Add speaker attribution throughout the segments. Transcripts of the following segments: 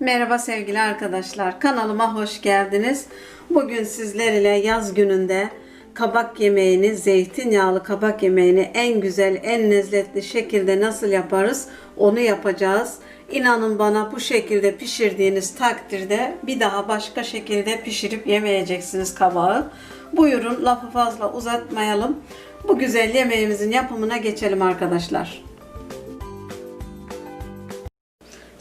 Speaker 1: Merhaba sevgili arkadaşlar. Kanalıma hoş geldiniz. Bugün sizler ile yaz gününde kabak yemeğini, zeytinyağlı kabak yemeğini en güzel, en lezzetli şekilde nasıl yaparız onu yapacağız. İnanın bana bu şekilde pişirdiğiniz takdirde bir daha başka şekilde pişirip yemeyeceksiniz kabağı. Buyurun lafı fazla uzatmayalım. Bu güzel yemeğimizin yapımına geçelim arkadaşlar.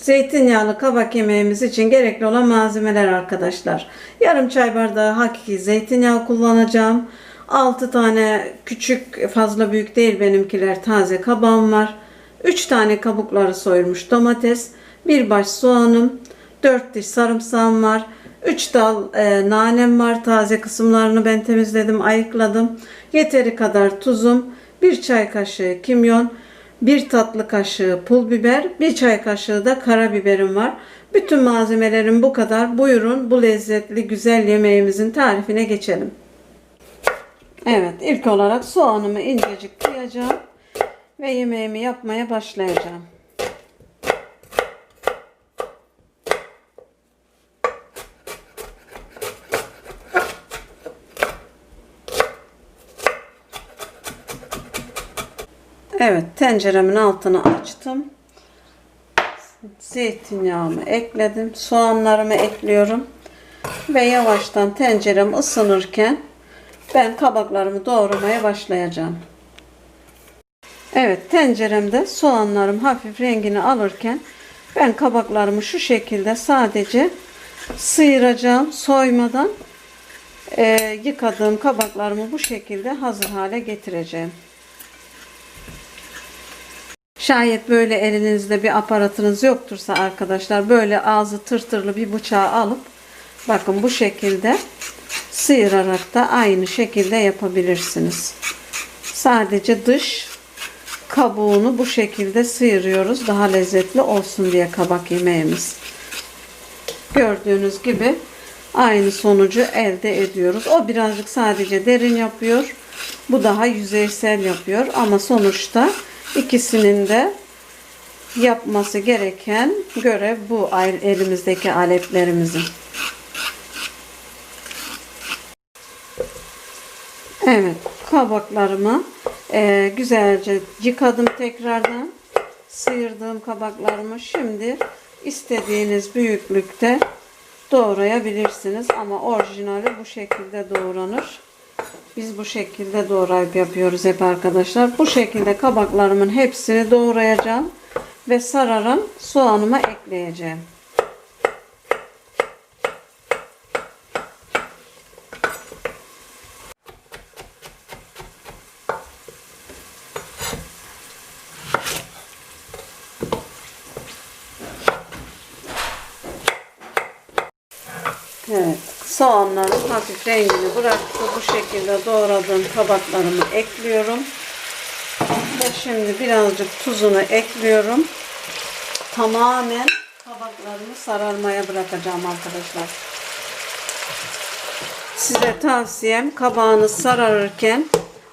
Speaker 1: Zeytinyağlı kabak yemeğimiz için gerekli olan malzemeler arkadaşlar. Yarım çay bardağı hakiki zeytinyağı kullanacağım. 6 tane küçük fazla büyük değil benimkiler taze kabağım var. 3 tane kabukları soyulmuş domates. Bir baş soğanım. 4 diş sarımsağım var. 3 dal e, nanem var. Taze kısımlarını ben temizledim, ayıkladım. Yeteri kadar tuzum. 1 çay kaşığı kimyon. 1 tatlı kaşığı pul biber, 1 çay kaşığı da karabiberim var. Bütün malzemelerim bu kadar. Buyurun bu lezzetli güzel yemeğimizin tarifine geçelim. Evet ilk olarak soğanımı incecik kıyacağım ve yemeğimi yapmaya başlayacağım. Evet tenceremin altını açtım. Zeytinyağımı ekledim. Soğanlarımı ekliyorum. Ve yavaştan tencerem ısınırken ben kabaklarımı doğramaya başlayacağım. Evet tenceremde soğanlarım hafif rengini alırken ben kabaklarımı şu şekilde sadece sıyıracağım soymadan e, yıkadığım kabaklarımı bu şekilde hazır hale getireceğim. Şayet böyle elinizde bir aparatınız yoktursa arkadaşlar böyle ağzı tırtırlı bir bıçağı alıp bakın bu şekilde sıyırarak da aynı şekilde yapabilirsiniz. Sadece dış kabuğunu bu şekilde sıyırıyoruz. Daha lezzetli olsun diye kabak yemeğimiz. Gördüğünüz gibi aynı sonucu elde ediyoruz. O birazcık sadece derin yapıyor. Bu daha yüzeysel yapıyor ama sonuçta İkisinin de yapması gereken görev bu elimizdeki aletlerimizin. Evet, kabaklarımı e, güzelce yıkadım tekrardan. Sıyırdığım kabaklarımı şimdi istediğiniz büyüklükte doğrayabilirsiniz ama orijinali bu şekilde doğranır. Biz bu şekilde doğrayıp yapıyoruz hep arkadaşlar. Bu şekilde kabaklarımın hepsini doğrayacağım ve sararan soğanıma ekleyeceğim. Evet. Soğanların hafif rengini bıraktı. Bu şekilde doğradığım kabaklarımı ekliyorum. Ve şimdi birazcık tuzunu ekliyorum. Tamamen kabaklarımı sararmaya bırakacağım arkadaşlar. Size tavsiyem kabağını sararırken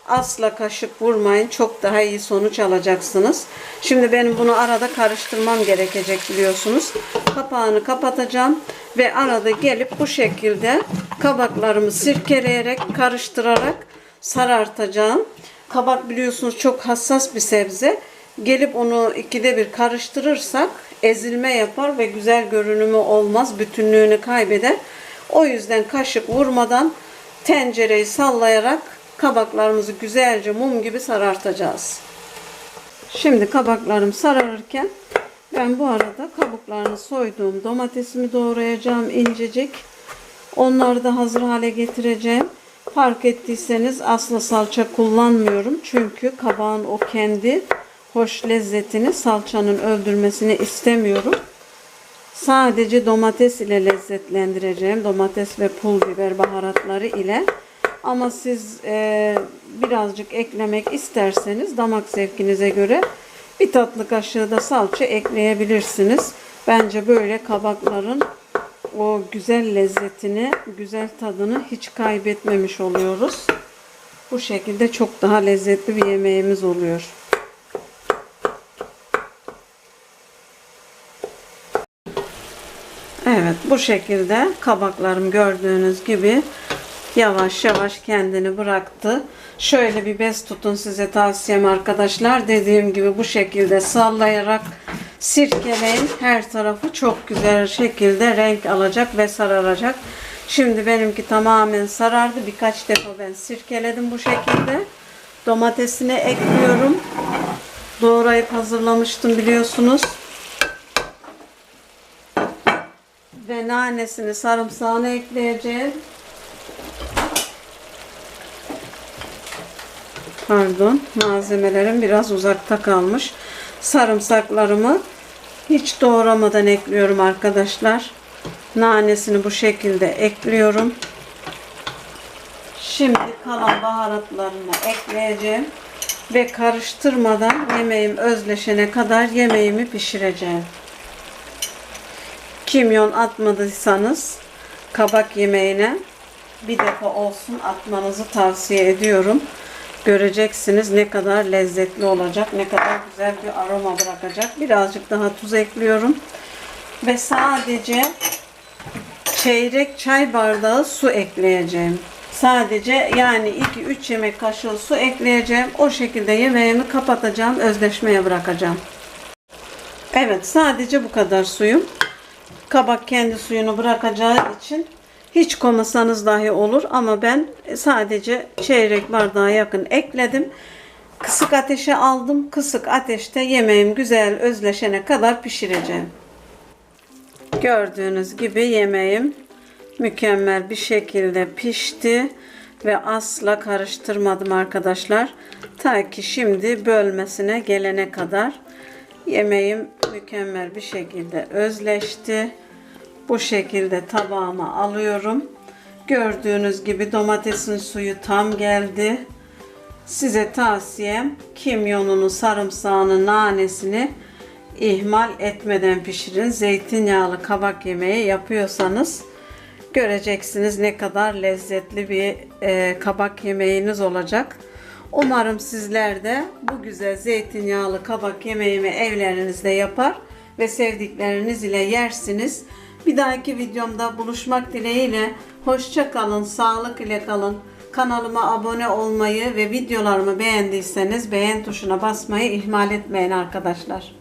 Speaker 1: asla kaşık vurmayın. Çok daha iyi sonuç alacaksınız. Şimdi benim bunu arada karıştırmam gerekecek biliyorsunuz. Kapağını kapatacağım ve arada gelip bu şekilde kabaklarımı sirkeleyerek karıştırarak sarartacağım. Kabak biliyorsunuz çok hassas bir sebze. Gelip onu ikide bir karıştırırsak ezilme yapar ve güzel görünümü olmaz. Bütünlüğünü kaybeder. O yüzden kaşık vurmadan tencereyi sallayarak kabaklarımızı güzelce mum gibi sarartacağız. Şimdi kabaklarım sararırken ben bu arada kabuklarını soyduğum domatesimi doğrayacağım incecik. Onları da hazır hale getireceğim. Fark ettiyseniz asla salça kullanmıyorum. Çünkü kabağın o kendi hoş lezzetini salçanın öldürmesini istemiyorum. Sadece domates ile lezzetlendireceğim. Domates ve pul biber baharatları ile. Ama siz e, birazcık eklemek isterseniz damak zevkinize göre bir tatlı kaşığı da salça ekleyebilirsiniz. Bence böyle kabakların o güzel lezzetini, güzel tadını hiç kaybetmemiş oluyoruz. Bu şekilde çok daha lezzetli bir yemeğimiz oluyor. Evet bu şekilde kabaklarım gördüğünüz gibi yavaş yavaş kendini bıraktı. Şöyle bir bez tutun size tavsiyem arkadaşlar. Dediğim gibi bu şekilde sallayarak sirkeleyin. Her tarafı çok güzel şekilde renk alacak ve sararacak. Şimdi benimki tamamen sarardı. Birkaç defa ben sirkeledim bu şekilde. Domatesini ekliyorum. Doğrayıp hazırlamıştım biliyorsunuz. Ve nanesini, sarımsağını ekleyeceğim. Pardon, malzemelerim biraz uzakta kalmış. Sarımsaklarımı hiç doğramadan ekliyorum arkadaşlar. Nanesini bu şekilde ekliyorum. Şimdi kalan baharatlarını ekleyeceğim ve karıştırmadan yemeğim özleşene kadar yemeğimi pişireceğim. Kimyon atmadıysanız kabak yemeğine bir defa olsun atmanızı tavsiye ediyorum. Göreceksiniz ne kadar lezzetli olacak, ne kadar güzel bir aroma bırakacak. Birazcık daha tuz ekliyorum. Ve sadece çeyrek çay bardağı su ekleyeceğim. Sadece yani 2-3 yemek kaşığı su ekleyeceğim. O şekilde yemeğimi kapatacağım, özleşmeye bırakacağım. Evet, sadece bu kadar suyum. Kabak kendi suyunu bırakacağı için hiç komasanız dahi olur ama ben sadece çeyrek bardağa yakın ekledim. Kısık ateşe aldım. Kısık ateşte yemeğim güzel özleşene kadar pişireceğim. Gördüğünüz gibi yemeğim mükemmel bir şekilde pişti ve asla karıştırmadım arkadaşlar. Ta ki şimdi bölmesine gelene kadar yemeğim mükemmel bir şekilde özleşti. Bu şekilde tabağıma alıyorum. Gördüğünüz gibi domatesin suyu tam geldi. Size tavsiyem kimyonunu, sarımsağını, nanesini ihmal etmeden pişirin. Zeytinyağlı kabak yemeği yapıyorsanız göreceksiniz ne kadar lezzetli bir e, kabak yemeğiniz olacak. Umarım sizler de bu güzel zeytinyağlı kabak yemeğimi evlerinizde yapar ve sevdikleriniz ile yersiniz. Bir dahaki videomda buluşmak dileğiyle hoşça kalın, sağlık ile kalın. Kanalıma abone olmayı ve videolarımı beğendiyseniz beğen tuşuna basmayı ihmal etmeyin arkadaşlar.